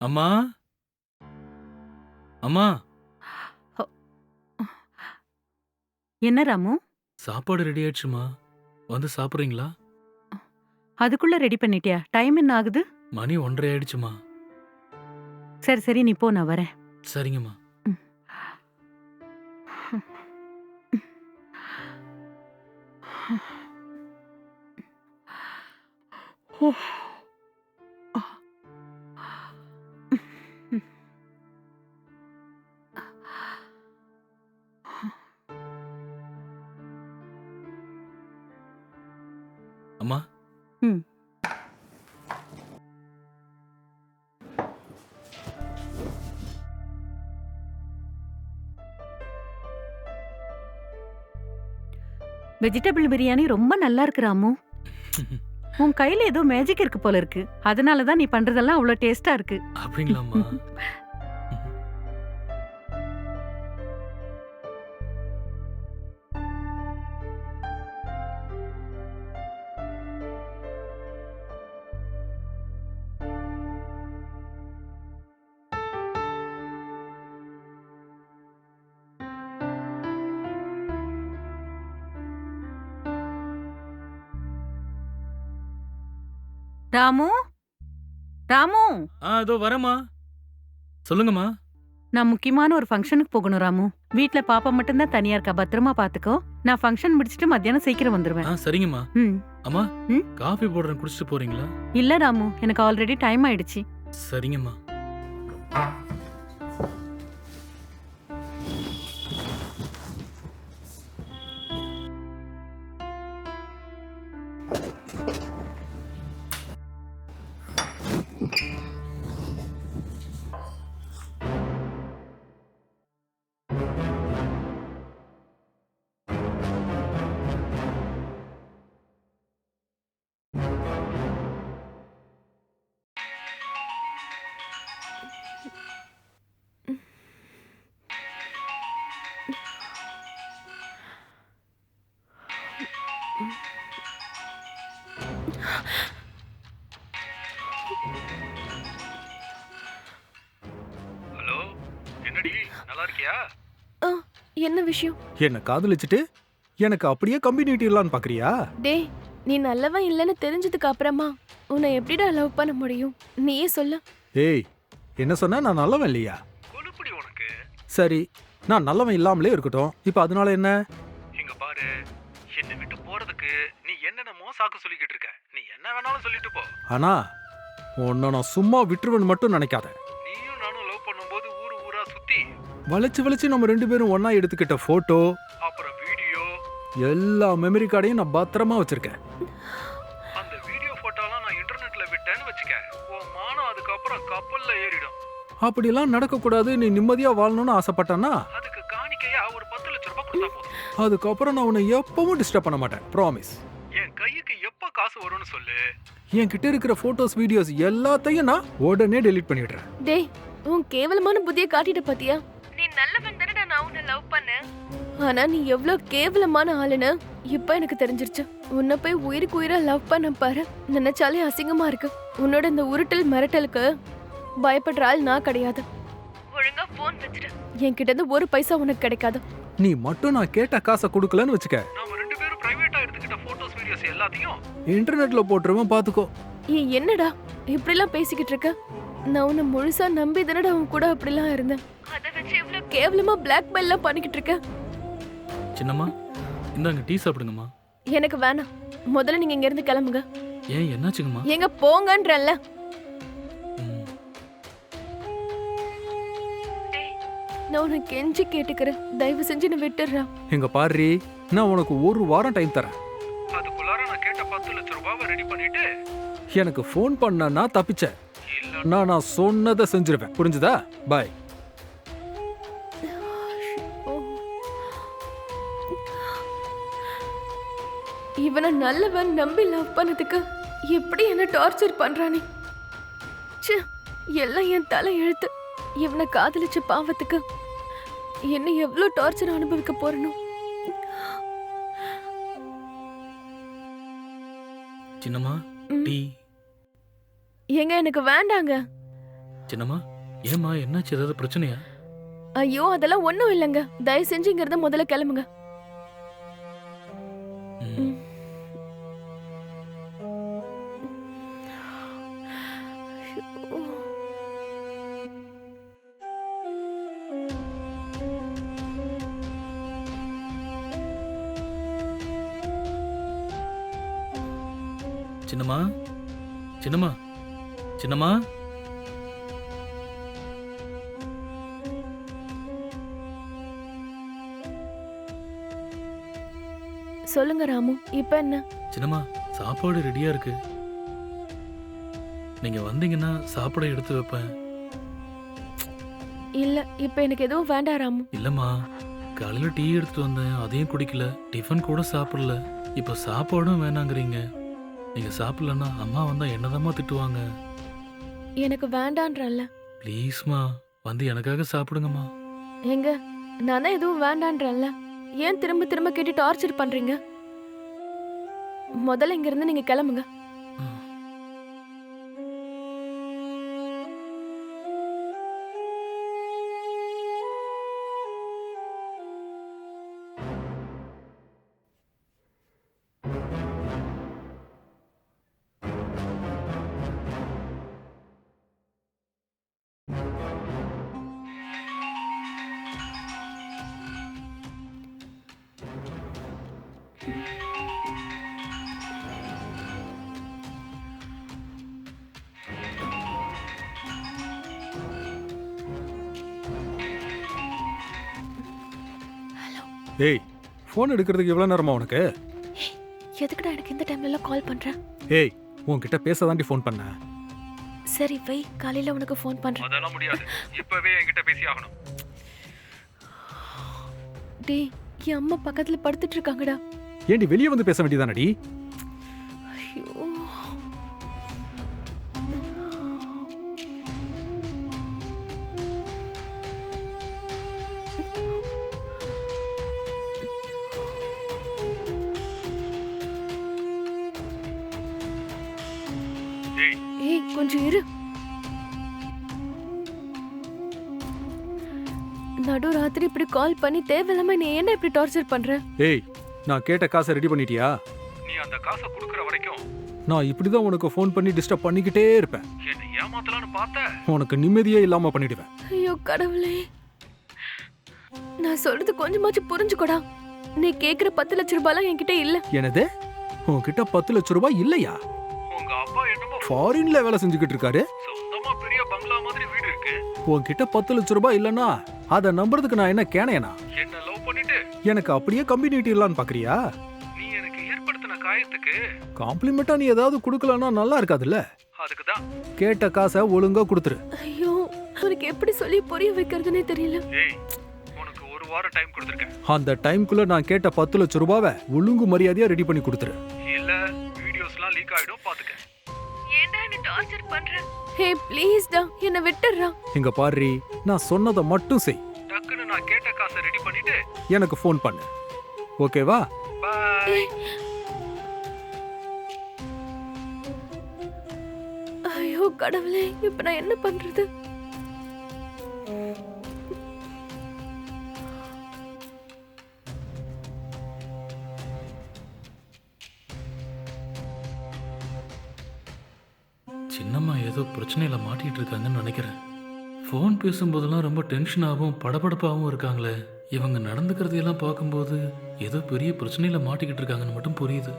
அம்மா? அம்மா? என்ன ராமு? சாப்பாடு ரெடி ஆயிடுச்சுமா. வந்து சாப்பிட்றீங்களா? அதுக்குள்ள ரெடி பண்ணிட்டியா? டைம் என்ன ஆகுது? மணி ஒன்றரை ஆயிடுச்சுமா. சரி சரி நீ போ நான் வரேன். சரிங்கம்மா. அம்மா வெஜிடபிள் பிரியாணி ரொம்ப நல்லா இருக்கு ராமு உன் கையில ஏதோ மேஜிக் இருக்கு போல இருக்கு. அதனால தான் நீ பண்றதெல்லாம் அவ்வளவு டேஸ்டா இருக்கு. அப்படிங்களாம்மா. ராமு? ராமு? ஆ இதோ வரேம்மா. சொல்லுங்கம்மா. நான் முக்கியமான ஒரு ஃபங்க்ஷனுக்கு போகணும் ராமு. வீட்ல பாப்பா மட்டும்தான் தனியா இருக்கா? பத்திரமா பாத்துக்கோ. நான் ஃபங்க்ஷன் முடிச்சிட்டு மத்தியானம் சீக்கிரம் வந்துருவேன். ஆ சரிங்கம்மா. ம். அம்மா ம்? காஃபி போடுறேன் குடிச்சிட்டு போறீங்களா? இல்ல ராமு. எனக்கு ஆல்ரெடி டைம் ஆயிடுச்சு. சரிங்கம்மா. விஷயம்? என்ன காதலிச்சுட்டு எனக்கு அப்படியே கம்பெனிட்டிடலான்னு பாக்குறியா? டேய் நீ நல்லவன் இல்லைன்னு தெரிஞ்சதுக்கு அப்புறமா உன்னை எப்படிடா லவ் பண்ண முடியும்? நீயே சொல்லு. ஏய் என்ன சொன்ன நான் நல்லவன் இல்லையா? சரி நான் நல்லவன் இல்லாமலே இருக்கட்டும். இப்போ அதனால என்ன? இங்க பாரு என்னை விட்டு போறதுக்கு நீ என்னென்னமோ சாக்கு சொல்லிக்கிட்டு இருக்க? நீ என்ன வேணாலும் சொல்லிட்டு போ. ஆனா உன்னை நான் சும்மா விட்டுருவேன்னு மட்டும் நினைக்காத. வளைச்சு வளைச்சு நம்ம ரெண்டு பேரும் ஒண்ணா எடுத்துக்கிட்ட போட்டோ அப்புறம் வீடியோ எல்லா மெமரி கார்டையும் நான் பத்திரமா வச்சிருக்கேன். அந்த வீடியோ போட்டோலாம் நான் இன்டர்நெட்ல விட்டேன்னு வச்சுக்க உன் மானம் அதுக்கப்புறம் கப்பல்ல ஏறிடும். அப்படிலாம் நடக்கக்கூடாது. நீ நிம்மதியா வாழணும்னு ஆசைப்பட்டேன்னா அதுக்கு காணிக்கையா ஒரு பத்து லட்ச ரூபாய் கொடுத்தா போதும். அதுக்கப்புறம் நான் உன்னை எப்பவும் டிஸ்டர்ப் பண்ண மாட்டேன். ப்ராமிஸ் என் கையுக்கு எப்ப காசு வரும்னு சொல்லு. என்கிட்ட இருக்கிற போட்டோஸ் வீடியோஸ் எல்லாத்தையும் நான் உடனே டெலீட் பண்ணிடுறேன். டேய் உன் கேவலமான புத்திய காட்டிட்ட பாத்தியா? நல்லவன் தானடா நான் உன்னை லவ் பண்ணேன். ஆனா நீ எவ்வளவு கேவலமான ஆளுன்னு இப்ப எனக்கு தெரிஞ்சிருச்சு. உன்னை போய் உயிருக்கு உயிரா லவ் பண்ண பாரு. நினைச்சாலே அசிங்கமா இருக்கு. உன்னோட இந்த உருட்டல் மிரட்டலுக்கு பயப்படுற ஆள் நான் கிடையாது. ஒழுங்கா போன் வச்சுட்டு என்கிட்ட இருந்து ஒரு பைசா உனக்கு கிடைக்காது. நீ மட்டும் நான் கேட்ட காசை கொடுக்கலன்னு வச்சுக்க. நாம ரெண்டு பேரும் பிரைவேட்டா எடுத்துக்கிட்ட போட்டோஸ் வீடியோஸ் எல்லாத்தையும் இன்டர்நெட்ல போட்டுருவேன் பாத்துக்கோ. ஏய் என்னடா? இப்படிலாம் பேசிக்கிட்டு இருக்க? நான் உன்னை முழுசா நம்பி தானடா உன் கூட அப்படிலாம் இருந்தேன். கேவலமா பிளாக் மெயிலாம் பண்ணிக்கிட்டு இருக்க சின்னம்மா இந்தாங்க டீ சாப்பிடுங்கம்மா. எனக்கு வேணாம். முதல்ல நீங்க இங்க இருந்து கிளம்புங்க. ஏன் என்னாச்சுங்கம்மா? எங்க போங்கன்றல்ல நான் உன்னை கெஞ்சி கேட்டுக்கிறேன். தயவு செஞ்சு நான் விட்டுடுறேன் எங்க பாரு நான் உனக்கு ஒரு வாரம் டைம் தரேன். அதுக்குள்ளார நான் கேட்ட பத்து லட்ச ரூபாவை ரெடி பண்ணிட்டு எனக்கு ஃபோன் பண்ணனா தப்பிச்ச இல்ல நான் நான் சொன்னதை செஞ்சிருவேன். புரிஞ்சுதா? பாய் இவனை நல்லவன் நம்பி லவ் பண்ணதுக்கு எப்படி என்ன டார்ச்சர் பண்றானே? ச்சே எல்லாம் என் தலை எழுத்து இவனை காதலிச்ச பாவத்துக்கு என்ன எவ்வளவு டார்ச்சர் அனுபவிக்க போறனோ? சின்னம்மா. டீ. ஏங்க எனக்கு வேண்டாங்க. சின்னம்மா ஏம்மா என்னாச்சு? ஏதாவது பிரச்சனையா? ஐயோ அதெல்லாம் ஒண்ணும் இல்லைங்க. தயவு செஞ்சு இங்க இருந்து முதல்ல கிளம்புங்க. ம். சின்னம்மா? சின்னம்மா? சின்னம்மா? சொல்லுங்க ராமு இப்ப என்ன? சின்னம்மா சாப்பாடு ரெடியா இருக்கு. நீங்க வந்தீங்கன்னா சாப்பாட எடுத்து வைப்பேன். இல்ல இப்ப எனக்கு எதுவும் வேண்டாம் ராமு. இல்லம்மா காலையில டீ எடுத்துட்டு வந்தேன் அதையும் குடிக்கல டிஃபன் கூட சாப்பிடல. இப்ப சாப்பாடும் வேணாங்கிறீங்க. நீங்க சாப்பிடலன்னா அம்மா வந்தா என்னதாம்மா திட்டுவாங்க? எனக்கு வேண்டான்றல்ல. ப்ளீஸ்மா வந்து எனக்காக சாப்பிடுங்கம்மா. எங்க நான் தான் எதுவும் வேண்டான்றல்ல. ஏன் திரும்ப திரும்ப கேட்டு டார்ச்சர் பண்றீங்க? முதல்ல இங்க இருந்து நீங்க கிளம்புங்க. ஏய் ஃபோன் எடுக்கிறதுக்கு எவ்வளோ நேரமா உனக்கு? எதுக்குடா எனக்கு இந்த டைம்ல எல்லாம் கால் பண்ற? ஏய் உன்கிட்ட பேச தாண்டி ஃபோன் பண்ணேன் சரி வை காலையில உனக்கு ஃபோன் பண்றேன் அதெல்லாம் முடியாது. இப்பவே என்கிட்ட பேசி ஆகணும். டேய் என் அம்மா பக்கத்துல படுத்துட்டு இருக்காங்கடா. ஏண்டி வெளியே வந்து பேச வேண்டியதானடி கொஞ்சம் இரு. நடு ராத்திரி இப்படி கால் பண்ணி தேவையில்லாம நீ என்ன இப்படி டார்ச்சர் பண்ற? ஏய் நான் கேட்ட காசை ரெடி பண்ணிட்டியா? நீ அந்த காசை கொடுக்கற வரைக்கும் நான் இப்படி தான் உனக்கு ஃபோன் பண்ணி டிஸ்டர்ப் பண்ணிக்கிட்டே இருப்பேன். என்னை ஏமாத்தலாம்னு பார்த்த? உனக்கு நிம்மதியே இல்லாமல் பண்ணிடுவேன். ஐயோ கடவுளே. நான் சொல்றது கொஞ்சமாச்சும் புரிஞ்சுக்கோடா. நீ கேக்குற பத்து லட்ச ரூபாய்லாம் என்கிட்ட இல்ல. எனது உன்கிட்ட பத்து லட்ச ரூபாய் இல்லையா? உங்க அப்பா என்னமோ ஃபாரின்ல வேலை செஞ்சுக்கிட்டு இருக்காரு. சொந்தமா பெரிய பங்களா மாதிரி வீடு இருக்கு. உன்கிட்ட பத்து லட்ச ரூபாய் இல்லைன்னா அதை நம்புறதுக்கு நான் என்ன கேனையனா? என்ன லவ் பண்ணிட்டு? எனக்கு அப்படியே கம்பி நீட்டிடலான்னு பாக்குறியா? நீ எனக்கு ஏற்படுத்தின காயத்துக்கு காம்ப்ளிமெண்டா நீ ஏதாவது கொடுக்கலன்னா நல்லா இருக்காதுல்ல? அதுக்கு தான் கேட்ட காசை ஒழுங்கா கொடுத்துரு. ஐயோ உனக்கு எப்படி சொல்லி புரிய வைக்கிறதுனே தெரியல. ஏய் உனக்கு ஒரு வாரம் டைம் கொடுத்துருக்கேன். அந்த டைம்குள்ள நான் கேட்ட பத்து லட்ச ரூபாவை ஒழுங்கு மரியாதையா ரெடி பண்ணி கொடுத்துரு. லீக் ஆயிடும் பாத்துக்க. ஏன்டா என்ன டார்ச்சர் பண்ற? ஹே ப்ளீஸ் டா என்ன விட்டுறா இங்க பாரு நான் சொன்னதை மட்டும் செய். டக்குன்னு நான் கேட்ட காசை ரெடி பண்ணிட்டு எனக்கு ஃபோன் பண்ணு. ஓகேவா பை ஐயோ கடவுளே இப்ப நான் என்ன பண்றது? சின்னம்மா ஏதோ பிரச்சனையில் மாட்டிகிட்டு இருக்காங்கன்னு நினைக்கிறேன். ஃபோன் பேசும்போதெல்லாம் ரொம்ப டென்ஷனாகவும் படபடப்பாகவும் இருக்காங்களே. இவங்க நடந்துக்கிறதையெல்லாம் பார்க்கும்போது ஏதோ பெரிய பிரச்சனையில் மாட்டிக்கிட்டு இருக்காங்கன்னு மட்டும் புரியுது.